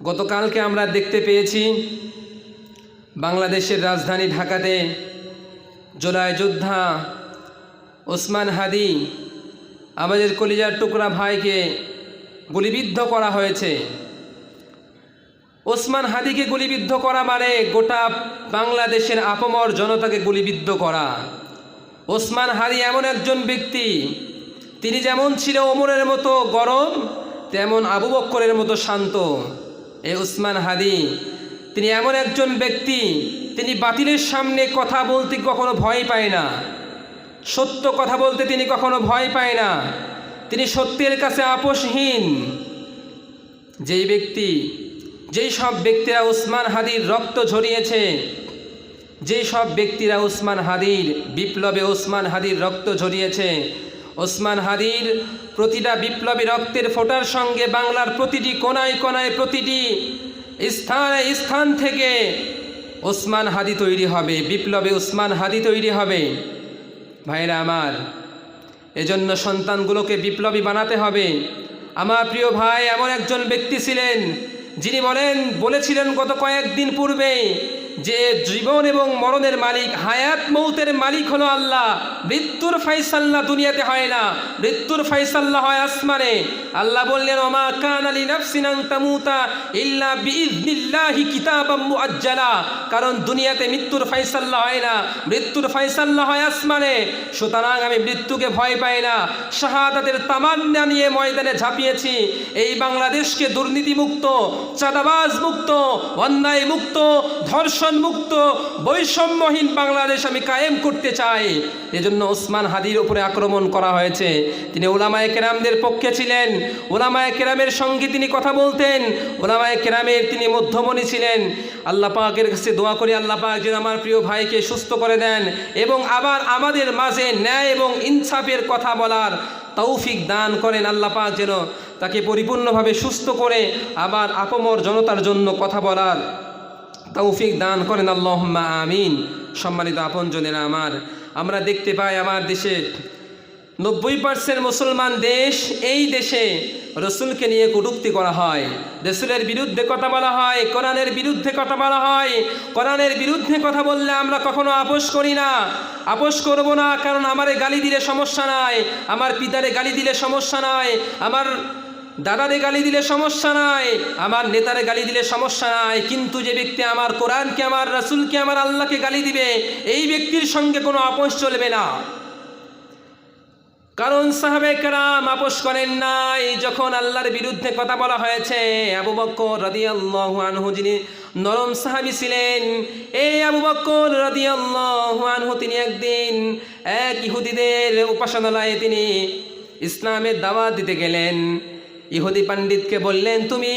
গতকালকে আমরা দেখতে পেয়েছি বাংলাদেশের রাজধানী ঢাকাতে জোলাই যোদ্ধা ওসমান হাদি, আমাদের কলিজার টুকরা ভাইকে গুলিবিদ্ধ করা হয়েছে। ওসমান হাদিকে গুলিবিদ্ধ করা মানে গোটা বাংলাদেশের আপমর জনতাকে গুলিবিদ্ধ করা। ওসমান হাদি এমন একজন ব্যক্তি, তিনি যেমন ছিল ওমরের মতো গরম, তেমন আবু বক্করের মতো শান্ত। এ উসমান হাদি, তিনি এমন একজন ব্যক্তি, তিনি বাতিলের সামনে কথা বলতে কখনো ভয় পায় না। সত্য কথা বলতে তিনি কখনো ভয় পায় না। তিনি সত্যের কাছে আপোষহীন। যেই ব্যক্তি, যেই সব ব্যক্তিরা উসমান হাদির রক্ত ঝরিয়েছে, যেই সব ব্যক্তিরা উসমান হাদির বিপ্লবে ওসমান হাদির রক্ত ঝরিয়েছে ওসমান হাদির প্রতিটা বিপ্লবী রক্তের ফোটার সঙ্গে বাংলার প্রতিটি কোনায় কোনায় প্রতিটি স্থানে স্থান থেকে ওসমান হাদি তৈরি হবে, বিপ্লবে ওসমান হাদি তৈরি হবে। ভাইরা আমার, এজন্য সন্তানগুলোকে বিপ্লবী বানাতে হবে। আমার প্রিয় ভাই, এমন একজন ব্যক্তি ছিলেন, যিনি বলেন, বলেছিলেন গত কয়েকদিন পূর্বে যে জীবন এবং মরণের মালিক, হায়াত মৌতের মালিক হলো আল্লাহ। মৃত্যুর ফাইসাল্লা দুনিয়াতে হয় না। মৃত্যুর ফাইসাল্লাহ হয় আসমানে। আল্লাহ বললেন, ওমা কান আলী নাফসিনাং তামুতা ইল্লা বিইذনিল্লাহি কিতাবাম মুআজ্জালা। কারণ দুনিয়াতে মৃত্যুর ফাইসাল্লা হয় না। মৃত্যুর ফাইসাল্লা হয় আসমানে। সুতরাং আমি মৃত্যুকে ভয় পাই না। শাহাদাতের তামান্না নিয়ে ময়দানে ঝাঁপিয়েছি। এই বাংলাদেশকে দুর্নীতিমুক্ত চাঁদাবাজ মুক্ত অন্যায় মুক্ত ধর্ষণ মুক্ত বৈষম্যহীন বাংলাদেশ আমি কায়েম করতে চাই। এজন্য ওসমান হাদির উপরে আক্রমণ করা হয়েছে। তিনি ওলামায় কেরামদের পক্ষে ছিলেন। ওলামায় কেরামের সঙ্গে তিনি কথা বলতেন। ওলামায় কেরামের তিনি মধ্যমণি ছিলেন। আল্লাহ পাকের কাছে দোয়া করি, আল্লাহ পাক যেন আমার প্রিয় ভাইকে সুস্থ করে দেন এবং আবার আমাদের মাঝে ন্যায় এবং ইনসাফের কথা বলার তৌফিক দান করেন। আল্লাহ পাক যেন তাকে পরিপূর্ণভাবে সুস্থ করে আবার আপমর জনতার জন্য কথা বলার তৌফিক দান করেন আল্লাহ আমিন। সম্মানিত আপনজনেরা আমার, আমরা দেখতে পাই আমার দেশে নব্বই পার্সেন্ট মুসলমান দেশ, এই দেশে রসুলকে নিয়ে কটুক্তি করা হয়। রসুলের বিরুদ্ধে কথা বলা হয়, কোরআনের বিরুদ্ধে কথা বলা হয়। কোরআনের বিরুদ্ধে কথা বললে আমরা কখনো আপোষ করি না। আপোষ করব না, কারণ আমারে গালি দিলে সমস্যা নাই, আমার পিতারে গালি দিলে সমস্যা নাই, আমার দাদারে গালি দিলে সমস্যা নাই, আমার নেতারে গালি দিলে সমস্যা নাই, কিন্তু যে ব্যক্তি আমার কোরআনকে, আমার রাসুলকে, আমার আল্লাহকে গালি দিবে, এই ব্যক্তির সঙ্গে কোনো আপোষ চলবে না। কারণ সাহাবে কারাম আপোষ করেন নাই, যখন আল্লাহর বিরুদ্ধে কথা বলা হয়েছে, আবু বক্কর রাদিয়াল্লাহু আনহু যিনি নরম সাহাবি ছিলেন, এই আবু বক্কর রাদিয়াল্লাহু আনহু তিনি একদিন এক ইহুদিদের উপাসনালয়ে তিনি ইসলামের দাওয়াত দিতে গেলেন। ইহুদি পণ্ডিতকে বললেন, তুমি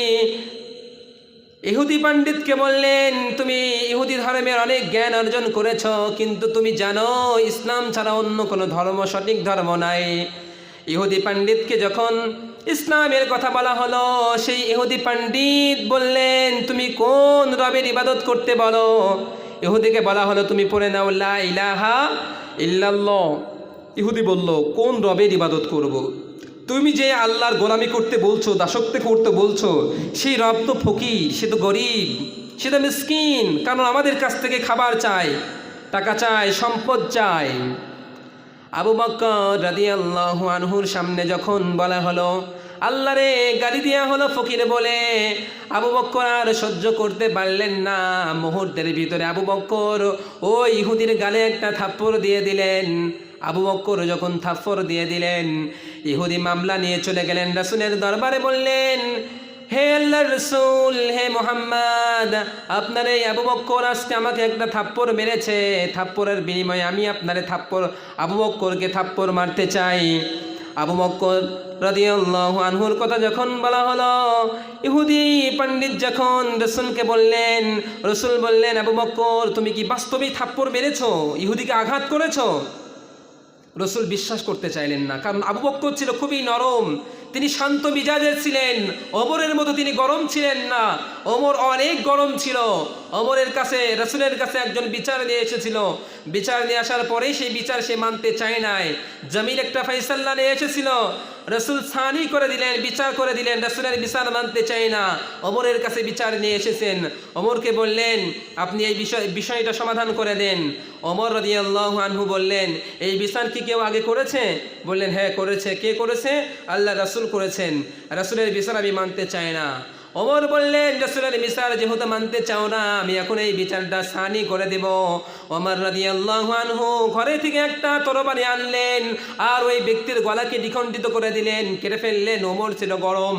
ইহুদি পণ্ডিতকে বললেন, তুমি ইহুদি ধর্মের অনেক জ্ঞান অর্জন করেছ, কিন্তু তুমি জানো, ইসলাম ছাড়া অন্য কোনো ধর্ম সঠিক ধর্ম নাই। ইহুদি পণ্ডিতকে যখন ইসলামের কথা বলা হলো, সেই ইহুদি পণ্ডিত বললেন, তুমি কোন রবের ইবাদত করতে বলো? ইহুদিকে বলা হলো, তুমি পড়ে নাও, লা ইলাহা ইহুদি বলল, কোন রবের ইবাদত করব। তুমি যে আল্লাহর গোলামি করতে বলছো, দাসত্ব করতে বলছো, সেই রব তো ফকির, সে তো গরিব, সে তো মিসকিন, কারণ আমাদের কাছ থেকে খাবার চায়, টাকা চায়, সম্পদ চায়। আবু বক্কর রাদিয়াল্লাহু আনহুর সামনে যখন বলা হলো, আল্লাহ রে, গালি দেওয়া হলো ফকির বলে, আবু বক্কর আর সহ্য করতে পারলেন না। মুহূর্তের ভিতরে আবু বক্কর ও ইহুদির গালে একটা থাপ্পড় দিয়ে দিলেন। আবু বক্কর যখন থাপ্পড় দিয়ে দিলেন ইহুদি মামলা নিয়ে চলে গেলেন রাসুলের দরবারে বললেন, হে আল্লাহ রসুল, হে মোহাম্মদ, আপনার এই আবু বক্কর আজকে আমাকে একটা থাপ্পড় মেরেছে। থাপ্পড়ের বিনিময়ে আমি আপনারে থাপ্পড়, আবু বক্করকে থাপ্পড় মারতে চাই। আবু বক্কর রাদিয়াল্লাহু আনহুর কথা যখন বলা হলো, ইহুদি পণ্ডিত যখন রসুলকে বললেন, রসুল বললেন, আবু বক্কর, তুমি কি বাস্তবেই থাপ্পড় মেরেছো? ইহুদিকে আঘাত করেছ? রসুল বিশ্বাস করতে চাইলেন না। কারণ আবু বক্কর ছিল খুবই নরম, তিনি শান্ত মিজাজের ছিলেন অবরের মতো তিনি গরম ছিলেন না। ওমর অনেক গরম ছিল। ওমরের কাছে, রসুলের কাছে একজন বিচার নিয়ে এসেছিল। বিচার নিয়ে আসার পরেই সেই বিচার সে মানতে চায় নাই। জমিল একটা ফাইসাল্লা নিয়ে এসেছিল। রসুল সানি করে দিলেন, বিচার করে দিলেন, রসুলের বিচার মানতে চাই না। ওমরের কাছে বিচার নিয়ে এসেছেন। ওমরকে বললেন, আপনি এই বিষয়, বিষয়টা সমাধান করে দেন। ওমর রদিয়াল্লাহু আনহু বললেন, এই বিচার কি কেউ আগে করেছে? বললেন হ্যাঁ করেছে। কে করেছে? আল্লাহ রসুল করেছেন। রাসূলের বিচার আমি মানতে চাই না। ওমর বললেন, রসুলের বিচার যেহেতু মানতে চাও না, আমি এখন এই বিচারটা সানি করে দেব। ওমর রাজি আনহু ঘরে থেকে একটা তরবারি আনলেন আর ওই ব্যক্তির গলাকে দ্বিখণ্ডিত করে দিলেন কেটে ফেললেন। ওমর ছিল গরম।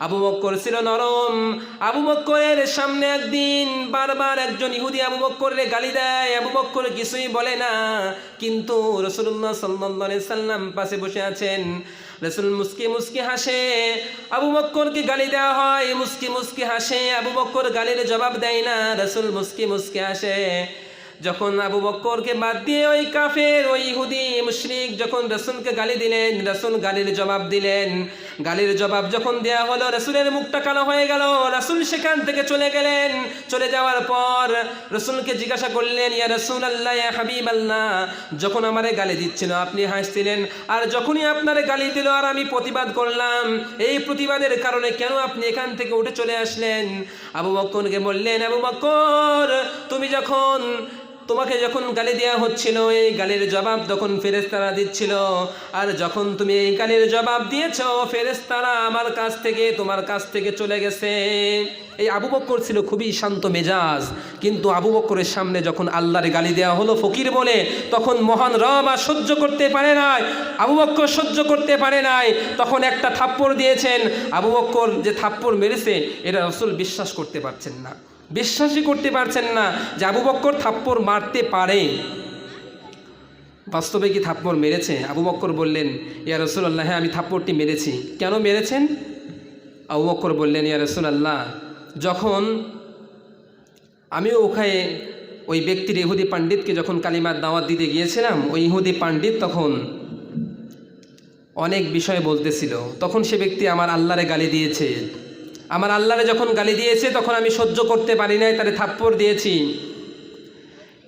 আবু বক্কর ছিল নরম। আবু বক্করের সামনে একদিন বারবার একজন ইহুদি আবু বক্করের গালি দেয়। আবু বক্কর কিছুই বলে না। কিন্তু রসুল্লাহ সাল্লাহ সাল্লাম পাশে বসে আছেন। রসুল মুস্কি মুস্কি হাসে। আবু বক্করকে গালি দেওয়া হয়। মুস্কি মুস্কি হাসে। আবু বক্কর গালির জবাব দেয় না। রসুল মুস্কি মুস্কি হাসে। যখন আবু বক্করকে বাদ দিয়ে ওই কাফের, ওই ইহুদি, মুশরিক যখন রসুলকে গালি দিলেন, রসুল গালির জবাব দিলেন। গালির জবাব যখন দেয়া হলো, রসুলের মুখটা কালো হয়ে গেল। রসুল সেখান থেকে চলে গেলেন। চলে যাওয়ার পর রসুলকে জিজ্ঞাসা করলেন, ইয়া রসুল আল্লাহ ইয়া হাবিব আল্লাহ যখন আমারে গালি দিচ্ছিল, আপনি হাসছিলেন। আর যখনই আপনারে গালি দিল, আর আমি প্রতিবাদ করলাম, এই প্রতিবাদের কারণে কেন আপনি এখান থেকে উঠে চলে আসলেন? আবু বক্করকে বললেন, আবু বক্কর, তুমি যখন তোমাকে যখন গালি দেওয়া হচ্ছিল, এই গালির জবাব তখন ফেরেস্তারা দিচ্ছিল। আর যখন তুমি এই গালির জবাব দিয়েছ ফেরেস্তারা আমার কাছ থেকে, তোমার কাছ থেকে চলে গেছে। এই আবু বক্কর ছিল খুবই শান্ত মেজাজ। কিন্তু আবু বক্করের সামনে যখন আল্লাহর গালি দেওয়া হলো, ফকির বলে, তখন মহান রব আর সহ্য করতে পারে নাই। আবু বক্কর সহ্য করতে পারে নাই। তখন একটা থাপ্পড় দিয়েছেন। আবু বক্কর যে থাপ্পড় মেরেছে, এটা রসুল বিশ্বাস করতে পারছেন না। বিশ্বাসই করতে পারছেন না যে আবু বক্কর থাপ্পড় মারতে পারে। বাস্তবে কি থাপ্পড় মেরেছে? আবু বক্কর বললেন, ইয়া রসুল্লাহ হ্যাঁ আমি থাপ্পড়টি মেরেছি। কেন মেরেছেন? আবু বক্কর বললেন, ইয়া রসুলাল্লাহ, যখন আমিও ওখানে ওই ব্যক্তির ইহুদি পাণ্ডিতকে যখন কালিমার দাওয়াত দিতে গিয়েছিলাম, ওই ইহুদি পাণ্ডিত তখন অনেক বিষয় বলতেছিল। তখন সে ব্যক্তি আমার আল্লাহরে গালি দিয়েছে। আমার আল্লাহরে যখন গালি দিয়েছে, তখন আমি সহ্য করতে পারি নাই, তারে থাপ্পড় দিয়েছি।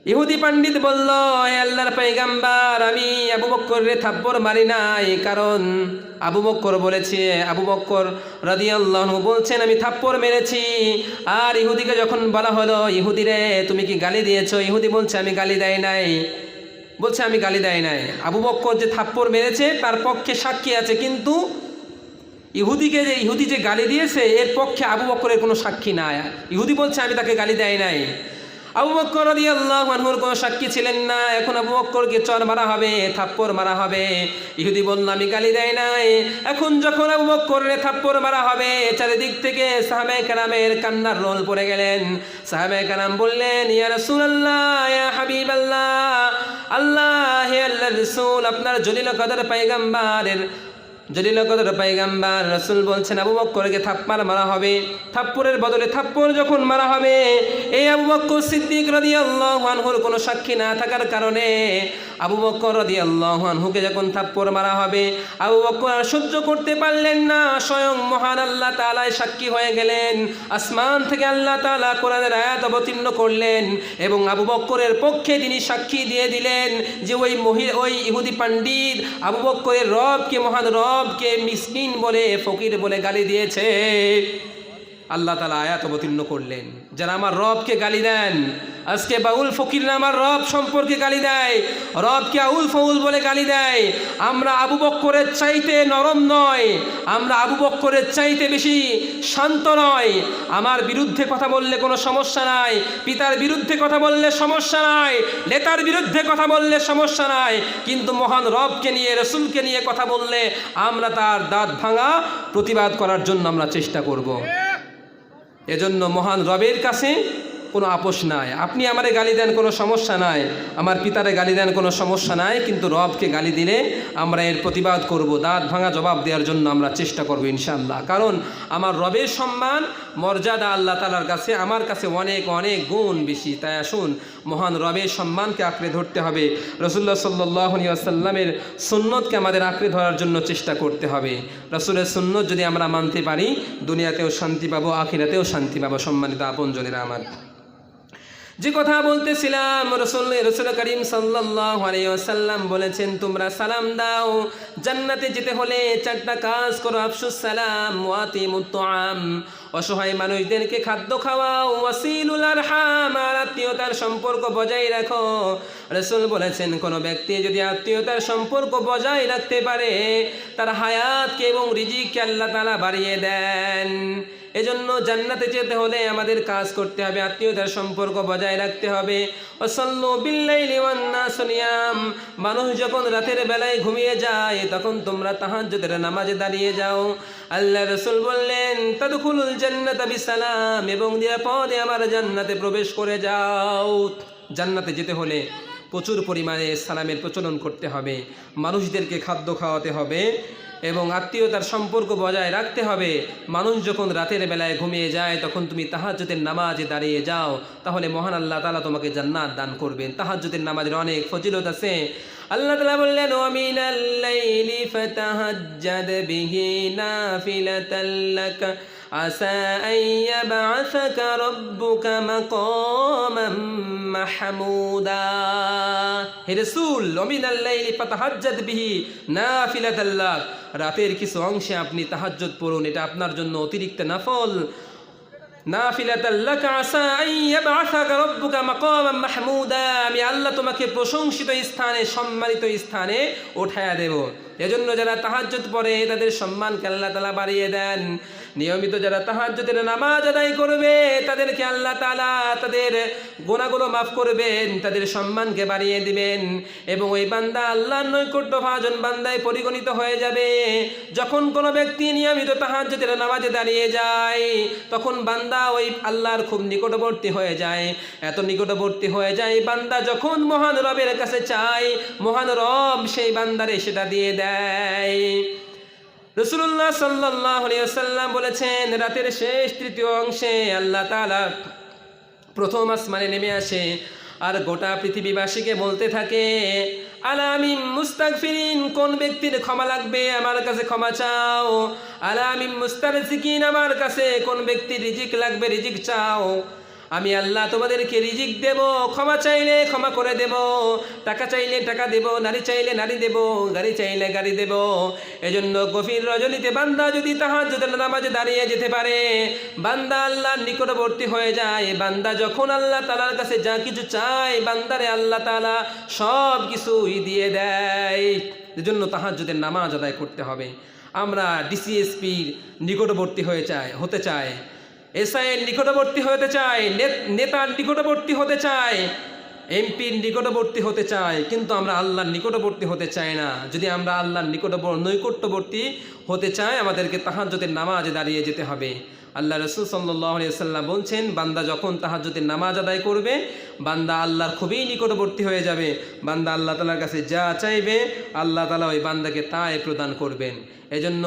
ইহুদি পণ্ডিত বলল "হে আল্লাহর পৈগাম্বার আমি আবু বক্করের থাপ্পড় মারি নাই, কারণ আবু বক্কর বলেছে, আবু বক্কর রাদিয়াল্লাহু বলছেন, আমি থাপ্পড় মেরেছি। আর ইহুদিকে যখন বলা হলো ইহুদি রে তুমি কি গালি দিয়েছ? ইহুদি বলছে, আমি গালি দেয় নাই। বলছে, আমি গালি দেয় নাই। আবু বক্কর যে থাপ্পড় মেরেছে, তার পক্ষে সাক্ষী আছে, কিন্তু ইহুদিকে যে ইহুদি যে গালি দিয়েছে, এর পক্ষে আবু বক্করের কোনো সাক্ষী নাই। ইহুদি বলছে, আমি তাকে গালি দেয় নাই। আবু বক্কর আল্লাহ মানুর কোনো সাক্ষী ছিলেন না। এখন আবু বক্করকে চর মারা হবে, থাপ্পড় মারা হবে। ইহুদি বলল, আমি গালি দেয় নাই। এখন যখন আবু বক্করের থাপ্পড় মারা হবে, চারিদিক থেকে সাহাবে কালামের কান্নার রোল পড়ে গেলেন। সাহাবে কালাম বললেন, ইয়া রাসূলুল্লাহ, ইয়া হাবিবাল্লাহ, আল্লাহ হে আল্লাহ রসুল, আপনার জলিল কদর পাইগাম্বারের জলিল কদর পাইগাম্বার রসুল বলছেন, আবু বক্করকে থাপ্পার মারা হবে। থাপ্পরের বদলে থাপ্পড় যখন মারা হবে, এই আবু বক্কর সিদ্দিক রদি আল্লাহ আনহুর কোনো সাক্ষী না থাকার কারণে আবু বক্কর রদি আল্লাহ যখন থাপ্পড় মারা হবে, আবু বক্কর আর সহ্য করতে পারলেন না। স্বয়ং মহান আল্লাহ তালায় সাক্ষী হয়ে গেলেন। আসমান থেকে আল্লাহ তালা কোরআনের আয়াত অবতীর্ণ করলেন এবং আবু বক্করের পক্ষে তিনি সাক্ষী দিয়ে দিলেন যে ওই মহি, ওই ইহুদি পাণ্ডিত আবু বক্করের রবকে, মহান রবকে মিসকিন বলে, ফকির বলে গালি দিয়েছে। আল্লাহ তালা আয়াত অবতীর্ণ করলেন। যারা আমার রবকে গালি দেন আজকে বাউল ফকিররা আমার রব সম্পর্কে গালি দেয়। রবকে আউল ফাউল বলে গালি দেয়। আমরা আবু বক্করের চাইতে নরম নয়। আমরা আবু বক্করের চাইতে বেশি শান্ত নয়। আমার বিরুদ্ধে কথা বললে কোনো সমস্যা নাই। পিতার বিরুদ্ধে কথা বললে সমস্যা নাই। নেতার বিরুদ্ধে কথা বললে সমস্যা নাই। কিন্তু মহান রবকে নিয়ে, রসুলকে নিয়ে কথা বললে আমরা তার দাঁত ভাঙা প্রতিবাদ করার জন্য আমরা চেষ্টা করব। এজন্য মহান রবের কাছে কোনো আপোষ নাই। আপনি আমারে গালি দেন কোনো সমস্যা নাই। আমার পিতারে গালি দেন কোনো সমস্যা নাই, কিন্তু রবকে গালি দিলে আমরা এর প্রতিবাদ করব। দাঁত ভাঙা জবাব দেওয়ার জন্য আমরা চেষ্টা করব ইনশাআল্লাহ। কারণ আমার রবের সম্মান, মর্যাদা আল্লাহ তালার কাছে, আমার কাছে অনেক অনেক গুণ বেশি। তাই আসুন, মহান রবের সম্মানকে আঁকড়ে ধরতে হবে। রসুল্লাহ সাল্লাহ আসাল্লামের সুন্নতকে আমাদের আঁকড়ে ধরার জন্য চেষ্টা করতে হবে। রসুলের সুন্নত যদি আমরা মানতে পারি, দুনিয়াতেও শান্তি পাবো, আখিরাতেও শান্তি পাবো। সম্মানিত আপনজনেরা আমার। যে কথা বলতেছিলাম, রসুল রসুল করিম সাল্লাম বলেছেন, তোমরা সালাম দাও। জান্নাতে যেতে হলে চারটা কাজ করো। আফসুস সালাম অসহায় মানুষদেরকে খাদ্য খাওয়াও। ওয়াসিলুল আরহাম, আর আত্মীয়তার সম্পর্ক বজায় রাখো। রসুল বলেছেন, কোনো ব্যক্তি যদি আত্মীয়তার সম্পর্ক বজায় রাখতে পারে, তার হায়াতকে এবং রিজিককে আল্লাহ তালা বাড়িয়ে দেন। এজন্য জান্নাতে যেতে হলে আমাদের কাজ করতে হবে, আত্মীয়তার সম্পর্ক বজায় রাখতে হবে। মানুষ যখন রাতের বেলায় ঘুমিয়ে যায়, তখন তোমরা তাহাজ্জুদের নামাজে দাঁড়িয়ে যাও। আল্লাহ রসুল বললেন, তাদখুলুল জান্নাত বিসালাম এবং নিরাপদে আমার জান্নাতে প্রবেশ করে যাও। জান্নাতে যেতে হলে প্রচুর পরিমাণে সালামের প্রচলন করতে হবে। মানুষদেরকে খাদ্য খাওয়াতে হবে। এবং আত্মীয়তার সম্পর্ক বজায় রাখতে হবে। মানুষ যখন রাতের বেলায় ঘুমিয়ে যায়, তখন তুমি তাহাজ্যতের নামাজে দাঁড়িয়ে যাও। তাহলে মহান আল্লাহ তালা তোমাকে জান্নাত দান করবেন। তাহাজ্যতের নামাজের অনেক ফজিলত আছে। আল্লাহ তালা বললেন অমিন লাইলি ফাতাহাজ্জাদ বিহি নাফিলাতাল লাক। عسى أن يبعثك ربك مقاما محمودا হে রসুল অমিন আল্লাইলি ফাতাহাজ্জাদ বিহি নাফিলাতাল লাক রাতের কিছু অংশে আপনি তাহাজ্জুদ পড়ুন এটা আপনার জন্য অতিরিক্ত নফল নাফিলাতাল্লাকা আসা আন ইয়াবআসাকা রাব্বুকা মাকামান মাহমুদা আমি আল্লাহ তোমাকে প্রশংসিত স্থানে সম্মানিত স্থানে উঠায়া দেব এজন্য যারা তাহাজ্জুদ পড়ে তাদের সম্মানকে আল্লাহ তাআলা বাড়িয়ে দেন নিয়মিত যারা তাহাজ্জুদের নামাজ আদায় করবে, তাদেরকে আল্লাহ তালা তাদের গোনাগুলো মাফ করবেন, তাদের সম্মানকে বাড়িয়ে দিবেন এবং ওই বান্দা আল্লাহর নৈকট্য ভাজন বান্দায় পরিগণিত হয়ে যাবে। যখন কোনো ব্যক্তি নিয়মিত তাহাজ্জুদের নামাজে দাঁড়িয়ে যায়, তখন বান্দা ওই আল্লাহর খুব নিকটবর্তী হয়ে যায়। এত নিকটবর্তী হয়ে যায়, বান্দা যখন মহান রবের কাছে চায়, মহান রব সেই বান্দারে সেটা দিয়ে দেয়। রসুল্লাহ সাল্লাহ সাল্লাম বলেছেন, রাতের শেষ তৃতীয় অংশে আল্লাহ তালা প্রথম আসমানে নেমে আসে আর গোটা পৃথিবীবাসীকে বলতে থাকে আলামিম মুস্তাগফিরিন, কোন ব্যক্তির ক্ষমা লাগবে আমার কাছে ক্ষমা চাও? আলামিম মুস্তারজিকিন, আমার কাছে কোন ব্যক্তির রিজিক লাগবে রিজিক চাও? আমি আল্লাহ তোমাদেরকে রিজিক দেব, ক্ষমা চাইলে ক্ষমা করে দেব, টাকা চাইলে টাকা দেব, নারী চাইলে নারী দেব, গাড়ি চাইলে গাড়ি দেব। এজন্য গভীর রজনীতে বান্দা যদি তাহার নামাজে দাঁড়িয়ে যেতে পারে, বান্দা আল্লাহর নিকটবর্তী হয়ে যায়। বান্দা যখন আল্লাহ তালার কাছে যা কিছু চায়, বান্দারে আল্লাহ তালা সব কিছুই দিয়ে দেয়। এজন্য তাহার যদি নামাজ আদায় করতে হবে। আমরা ডিসিএসপির নিকটবর্তী হয়ে চায় হতে চায় এসআইয়ের নিকটবর্তী হতে চায় নেতার নিকটবর্তী হতে চায়, এমপির নিকটবর্তী হতে চায়, কিন্তু আমরা আল্লাহর নিকটবর্তী হতে চাই না। যদি আমরা আল্লাহর নিকটবর্তী নৈকট্যবর্তী হতে চাই, আমাদেরকে তাহাজ্জতের নামাজে দাঁড়িয়ে যেতে হবে। আল্লাহ রসুল সাল্লাম বলছেন, বান্দা যখন তাহাজ্জতের নামাজ আদায় করবে, বান্দা আল্লাহর খুবই নিকটবর্তী হয়ে যাবে। বান্দা আল্লাহ তালার কাছে যা চাইবে, আল্লাহ তালা ওই বান্দাকে তাই প্রদান করবেন। এজন্য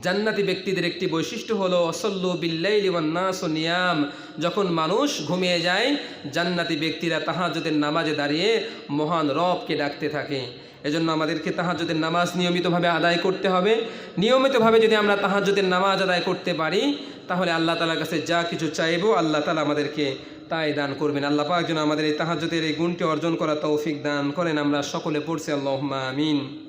জান্নাতি ব্যক্তিদের একটি বৈশিষ্ট্য হলো অসল্লু বিল্লাইলি ওয়ান্নাস ও নিয়াম। যখন মানুষ ঘুমিয়ে যায়, জান্নাতি ব্যক্তিরা তাহাজ্জুদের নামাজে দাঁড়িয়ে মহান রবকে ডাকতে থাকে। এজন্য আমাদেরকে তাহাজ্জুদের নামাজ নিয়মিতভাবে আদায় করতে হবে। নিয়মিতভাবে যদি আমরা তাহাজ্জুদের নামাজ আদায় করতে পারি, তাহলে আল্লাহ তালার কাছে যা কিছু চাইব আল্লাহ তালা আমাদেরকে তাই দান করবেন। আল্লাহ পাক যেন আমাদের এই তাহাজ্জুদের এই গুণটি অর্জন করা তৌফিক দান করেন। আমরা সকলে পড়ছি আল্লাহ আমিন।